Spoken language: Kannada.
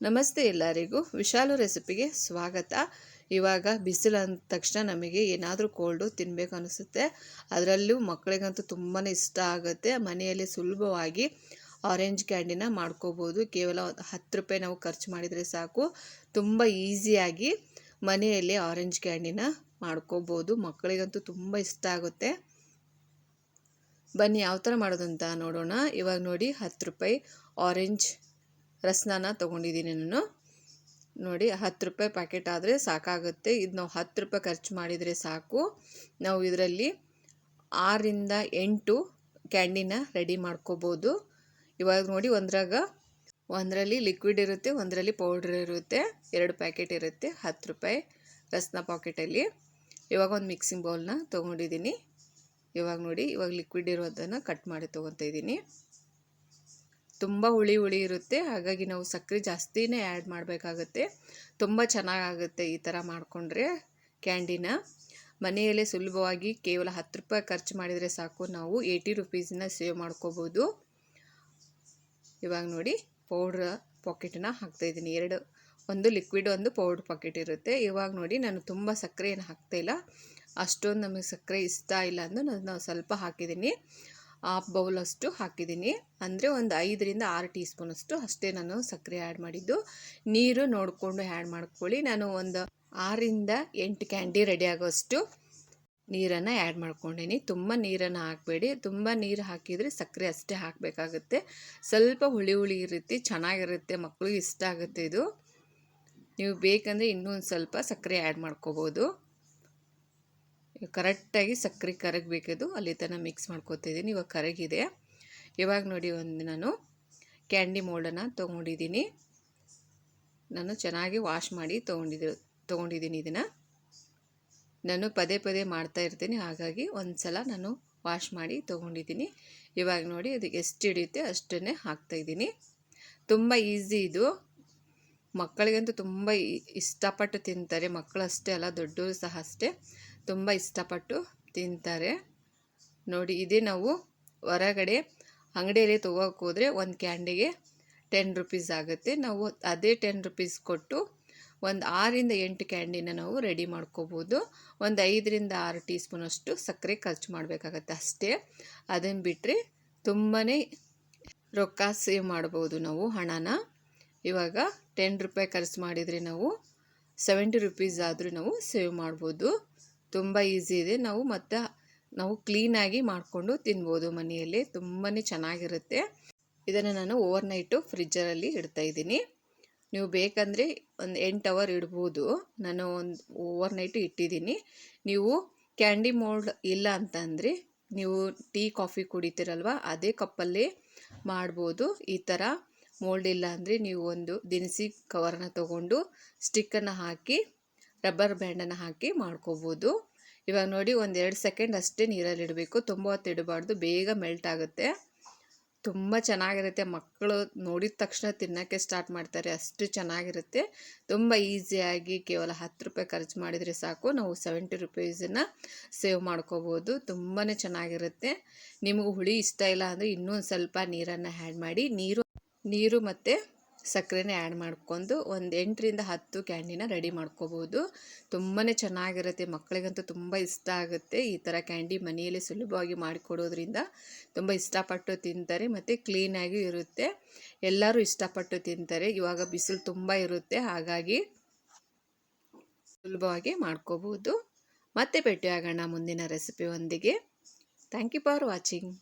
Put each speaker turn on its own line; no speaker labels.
ನಮಸ್ತೆ ಎಲ್ಲರಿಗೂ. ವಿಶಾಲು ರೆಸಿಪಿಗೆ ಸ್ವಾಗತ. ಇವಾಗ ಬಿಸಿಲು ಅಂದ ತಕ್ಷಣ ನಮಗೆ ಏನಾದರೂ ಕೋಲ್ಡು ತಿನ್ನಬೇಕು ಅನಿಸುತ್ತೆ. ಅದರಲ್ಲೂ ಮಕ್ಕಳಿಗಂತೂ ತುಂಬಾ ಇಷ್ಟ ಆಗುತ್ತೆ. ಮನೆಯಲ್ಲಿ ಸುಲಭವಾಗಿ ಆರೆಂಜ್ ಕ್ಯಾಂಡಿನ ಮಾಡ್ಕೋಬೋದು. ಕೇವಲ ಹತ್ತು ರೂಪಾಯಿ ನಾವು ಖರ್ಚು ಮಾಡಿದರೆ ಸಾಕು. ತುಂಬ ಈಸಿಯಾಗಿ ಮನೆಯಲ್ಲಿ ಆರೆಂಜ್ ಕ್ಯಾಂಡಿನ ಮಾಡ್ಕೋಬೋದು. ಮಕ್ಕಳಿಗಂತೂ ತುಂಬ ಇಷ್ಟ ಆಗುತ್ತೆ. ಬನ್ನಿ ಯಾವ ಥರ ಮಾಡೋದಂತ ನೋಡೋಣ. ಇವಾಗ ನೋಡಿ, ಹತ್ತು ರೂಪಾಯಿ ಆರೆಂಜ್ ರಸ್ನಾನ ತೊಗೊಂಡಿದ್ದೀನಿ ನಾನು. ನೋಡಿ, ಹತ್ತು ರೂಪಾಯಿ ಪ್ಯಾಕೆಟ್ ಆದರೆ ಸಾಕಾಗುತ್ತೆ. ಇದು ನಾವು ಹತ್ತು ರೂಪಾಯಿ ಖರ್ಚು ಮಾಡಿದರೆ ಸಾಕು. ನಾವು ಇದರಲ್ಲಿ ಆರರಿಂದ ಎಂಟು ಕ್ಯಾಂಡಿನ ರೆಡಿ ಮಾಡ್ಕೋಬೋದು. ಇವಾಗ ನೋಡಿ, ಒಂದ್ರಾಗ ಒಂದರಲ್ಲಿ ಲಿಕ್ವಿಡ್ ಇರುತ್ತೆ, ಒಂದರಲ್ಲಿ ಪೌಡ್ರ್ ಇರುತ್ತೆ, ಎರಡು ಪ್ಯಾಕೆಟ್ ಇರುತ್ತೆ ಹತ್ತು ರೂಪಾಯಿ ರಸ್ನ ಪಾಕೆಟಲ್ಲಿ ಇವಾಗ ಒಂದು ಮಿಕ್ಸಿಂಗ್ ಬೌಲ್ನ ತೊಗೊಂಡಿದ್ದೀನಿ. ಇವಾಗ ನೋಡಿ, ಇವಾಗ ಲಿಕ್ವಿಡ್ ಇರೋದನ್ನು ಕಟ್ ಮಾಡಿ ತೊಗೊತಾ ಇದ್ದೀನಿ ತುಂಬ ಹುಳಿ ಹುಳಿ ಇರುತ್ತೆ. ಹಾಗಾಗಿ ನಾವು ಸಕ್ಕರೆ ಜಾಸ್ತಿನೇ ಆ್ಯಡ್ ಮಾಡಬೇಕಾಗತ್ತೆ. ತುಂಬ ಚೆನ್ನಾಗಾಗುತ್ತೆ ಈ ಥರ ಮಾಡಿಕೊಂಡ್ರೆ ಕ್ಯಾಂಡಿನ ಮನೆಯಲ್ಲೇ ಸುಲಭವಾಗಿ ಕೇವಲ ಹತ್ತು ರೂಪಾಯಿ ಖರ್ಚು ಮಾಡಿದರೆ ಸಾಕು. ನಾವು ಏಯ್ಟಿ ರುಪೀಸನ್ನ ಸೇವ್ ಮಾಡ್ಕೋಬೋದು. ಇವಾಗ ನೋಡಿ ಪೌಡ್ರ್ ಪಾಕೆಟನ್ನ ಹಾಕ್ತಾಯಿದ್ದೀನಿ ಎರಡು, ಒಂದು ಲಿಕ್ವಿಡ್ ಒಂದು ಪೌಡ್ರ್ ಪಾಕೆಟ್ ಇರುತ್ತೆ. ಇವಾಗ ನೋಡಿ ನಾನು ತುಂಬ ಸಕ್ಕರೆ ಏನು ಹಾಕ್ತಾಯಿಲ್ಲ ಅಷ್ಟೊಂದು ನಮಗೆ ಸಕ್ಕರೆ ಇಷ್ಟ ಇಲ್ಲ ಅಂದು ನಾನು ಸ್ವಲ್ಪ ಹಾಕಿದ್ದೀನಿ. ಹಾಫ್ ಅಷ್ಟು ಹಾಕಿದ್ದೀನಿ. ಅಂದರೆ ಒಂದು ಐದರಿಂದ ಆರು ಟೀ ಸ್ಪೂನಷ್ಟು ಅಷ್ಟೇ ನಾನು ಸಕ್ಕರೆ ಆ್ಯಡ್ ಮಾಡಿದ್ದು. ನೀರು ನೋಡಿಕೊಂಡು ಆ್ಯಡ್ ಮಾಡ್ಕೊಳ್ಳಿ. ನಾನು ಒಂದು ಆರಿಂದ ಎಂಟು ಕ್ಯಾಂಡಿ ರೆಡಿ ಆಗೋಷ್ಟು ನೀರನ್ನು ಆ್ಯಡ್ ಮಾಡ್ಕೊಂಡೀನಿ. ತುಂಬ ನೀರನ್ನು ಹಾಕಬೇಡಿ. ತುಂಬ ನೀರು ಹಾಕಿದರೆ ಸಕ್ಕರೆ ಅಷ್ಟೇ ಹಾಕಬೇಕಾಗುತ್ತೆ. ಸ್ವಲ್ಪ ಹುಳಿ ಹುಳಿ ಇರುತ್ತೆ, ಚೆನ್ನಾಗಿರುತ್ತೆ ಮಕ್ಕಳಿಗೆ ಇಷ್ಟ ಆಗುತ್ತೆ ಇದು. ನೀವು ಬೇಕಂದರೆ ಇನ್ನೂ ಒಂದು ಸ್ವಲ್ಪ ಸಕ್ಕರೆ ಆ್ಯಡ್ ಮಾಡ್ಕೋಬೋದು. ಕರೆಕ್ಟಾಗಿ ಸಕ್ಕರೆ ಕರಗಬೇಕದು ಅಲ್ಲಿ ತನಕ ಮಿಕ್ಸ್ ಮಾಡ್ಕೊತಿದ್ದೀನಿ. ಇವಾಗ ಕರಗಿದೆ. ಇವಾಗ ನೋಡಿ ಒಂದು ನಾನು ಕ್ಯಾಂಡಿ ಮೋಲ್ಡನ್ನು ತೊಗೊಂಡಿದ್ದೀನಿ. ನಾನು ಚೆನ್ನಾಗಿ ವಾಶ್ ಮಾಡಿ ತೊಗೊಂಡಿದ್ದು, ತೊಗೊಂಡಿದ್ದೀನಿ ಇದನ್ನು. ನಾನು ಪದೇ ಪದೇ ಮಾಡ್ತಾ ಇರ್ತೀನಿ. ಹಾಗಾಗಿ ಒಂದು ಸಲ ನಾನು ವಾಶ್ ಮಾಡಿ ತೊಗೊಂಡಿದ್ದೀನಿ. ಇವಾಗ ನೋಡಿ ಅದು ಎಷ್ಟು ಹಿಡಿಯುತ್ತೆ ಅಷ್ಟನ್ನೇ ಹಾಕ್ತಾಯಿದ್ದೀನಿ ತುಂಬ ಈಸಿ ಇದು. ಮಕ್ಕಳಿಗಂತೂ ತುಂಬ ಇಷ್ಟಪಟ್ಟು ತಿಂತಾರೆ. ಮಕ್ಕಳಷ್ಟೇ ಅಲ್ಲ, ದೊಡ್ಡವರು ಸಹ ಅಷ್ಟೇ. ತುಂಬ ಇಷ್ಟಪಟ್ಟು ತಿಂತಾರೆ. ನೋಡಿ, ಇದೇ ನಾವು ಹೊರಗಡೆ ಅಂಗಡಿಯಲ್ಲಿ ತೊಗೋಕೆ ಹೋದರೆ ಒಂದು ಕ್ಯಾಂಡಿಗೆ ಟೆನ್ ರುಪೀಸ್ ಆಗುತ್ತೆ. ನಾವು ಅದೇ ಟೆನ್ ರುಪೀಸ್ ಕೊಟ್ಟು ಒಂದು ಆರಿಂದ ಎಂಟು ಕ್ಯಾಂಡಿನ ನಾವು ರೆಡಿ ಮಾಡ್ಕೋಬೋದು. ಒಂದು ಐದರಿಂದ ಆರು ಟೀ ಸ್ಪೂನಷ್ಟು ಸಕ್ಕರೆ ಖರ್ಚು ಮಾಡಬೇಕಾಗತ್ತೆ ಅಷ್ಟೇ. ಅದನ್ನು ಬಿಟ್ಟರೆ ತುಂಬಾ ರೊಕ್ಕ ಸೇವ್ ಮಾಡ್ಬೋದು ನಾವು ಹಣನ. ಇವಾಗ ಟೆನ್ ರೂಪಾಯಿ ಖರ್ಚು ಮಾಡಿದರೆ ನಾವು ಸೆವೆಂಟಿ ರುಪೀಸ್ ಆದರೂ ನಾವು ಸೇವ್ ಮಾಡ್ಬೋದು. ತುಂಬ ಈಸಿ ಇದೆ. ನಾವು ಮತ್ತು ನಾವು ಕ್ಲೀನಾಗಿ ಮಾಡಿಕೊಂಡು ತಿನ್ಬೋದು ಮನೆಯಲ್ಲಿ. ತುಂಬಾ ಚೆನ್ನಾಗಿರುತ್ತೆ. ಇದನ್ನು ನಾನು ಓವರ್ ನೈಟು ಫ್ರಿಜ್ಜರಲ್ಲಿ ಇಡ್ತಾಯಿದ್ದೀನಿ ನೀವು ಬೇಕಂದರೆ ಒಂದು ಎಂಟು ಅವರ್ ಇಡ್ಬೋದು. ನಾನು ಒಂದು ಓವರ್ ನೈಟು ಇಟ್ಟಿದ್ದೀನಿ. ನೀವು ಕ್ಯಾಂಡಿ ಮೋಲ್ಡ್ ಇಲ್ಲ ಅಂತಂದರೆ ನೀವು ಟೀ ಕಾಫಿ ಕುಡಿತೀರಲ್ವ, ಅದೇ ಕಪ್ಪಲ್ಲಿ ಮಾಡ್ಬೋದು. ಈ ಥರ ಮೋಲ್ಡ್ ಇಲ್ಲ ಅಂದರೆ ನೀವು ಒಂದು ದಿನಸಿ ಕವರನ್ನ ತಗೊಂಡು ಸ್ಟಿಕ್ಕನ್ನು ಹಾಕಿ ರಬ್ಬರ್ ಬ್ಯಾಂಡನ್ನು ಹಾಕಿ ಮಾಡ್ಕೋಬೋದು. ಇವಾಗ ನೋಡಿ ಒಂದು ಎರಡು ಸೆಕೆಂಡ್ ಅಷ್ಟೇ ನೀರಲ್ಲಿ ಇಡಬೇಕು. ತುಂಬ ಹೊತ್ತು ಇಡಬಾರ್ದು. ಬೇಗ ಮೆಲ್ಟ್ ಆಗುತ್ತೆ. ತುಂಬ ಚೆನ್ನಾಗಿರುತ್ತೆ. ಮಕ್ಕಳು ನೋಡಿದ ತಕ್ಷಣ ತಿನ್ನೋಕ್ಕೆ ಸ್ಟಾರ್ಟ್ ಮಾಡ್ತಾರೆ. ಅಷ್ಟು ಚೆನ್ನಾಗಿರುತ್ತೆ. ತುಂಬ ಈಸಿಯಾಗಿ ಕೇವಲ ಹತ್ತು ರೂಪಾಯಿ ಖರ್ಚು ಮಾಡಿದರೆ ಸಾಕು. ನಾವು ಸೆವೆಂಟಿ ರುಪೀಸನ್ನು ಸೇವ್ ಮಾಡ್ಕೋಬೋದು. ತುಂಬಾ ಚೆನ್ನಾಗಿರುತ್ತೆ. ನಿಮಗೆ ಹುಳಿ ಇಷ್ಟ ಇಲ್ಲ ಅಂದರೆ ಇನ್ನೂ ಸ್ವಲ್ಪ ನೀರನ್ನು ಹ್ಯಾಡ್ ಮಾಡಿ. ನೀರು ನೀರು ಮತ್ತು ಸಕ್ಕರೆನೇ ಆ್ಯಡ್ ಮಾಡ್ಕೊಂಡು ಒಂದು ಎಂಟರಿಂದ ಹತ್ತು ಕ್ಯಾಂಡಿನ ರೆಡಿ ಮಾಡ್ಕೋಬೋದು. ತುಂಬಾ ಚೆನ್ನಾಗಿರುತ್ತೆ, ಮಕ್ಕಳಿಗಂತೂ ತುಂಬ ಇಷ್ಟ ಆಗುತ್ತೆ. ಈ ಥರ ಕ್ಯಾಂಡಿ ಮನೆಯಲ್ಲೇ ಸುಲಭವಾಗಿ ಮಾಡಿಕೊಡೋದ್ರಿಂದ ತುಂಬ ಇಷ್ಟಪಟ್ಟು ತಿಂತಾರೆ ಮತ್ತು ಕ್ಲೀನಾಗಿ ಇರುತ್ತೆ. ಎಲ್ಲರೂ ಇಷ್ಟಪಟ್ಟು ತಿಂತಾರೆ, ಇವಾಗ ಬಿಸಿಲು ತುಂಬ ಇರುತ್ತೆ, ಹಾಗಾಗಿ ಸುಲಭವಾಗಿ ಮಾಡ್ಕೋಬೋದು. ಮತ್ತೆ ಭೇಟಿಯಾಗೋಣ ಮುಂದಿನ ರೆಸಿಪಿಯೊಂದಿಗೆ. Thank you for watching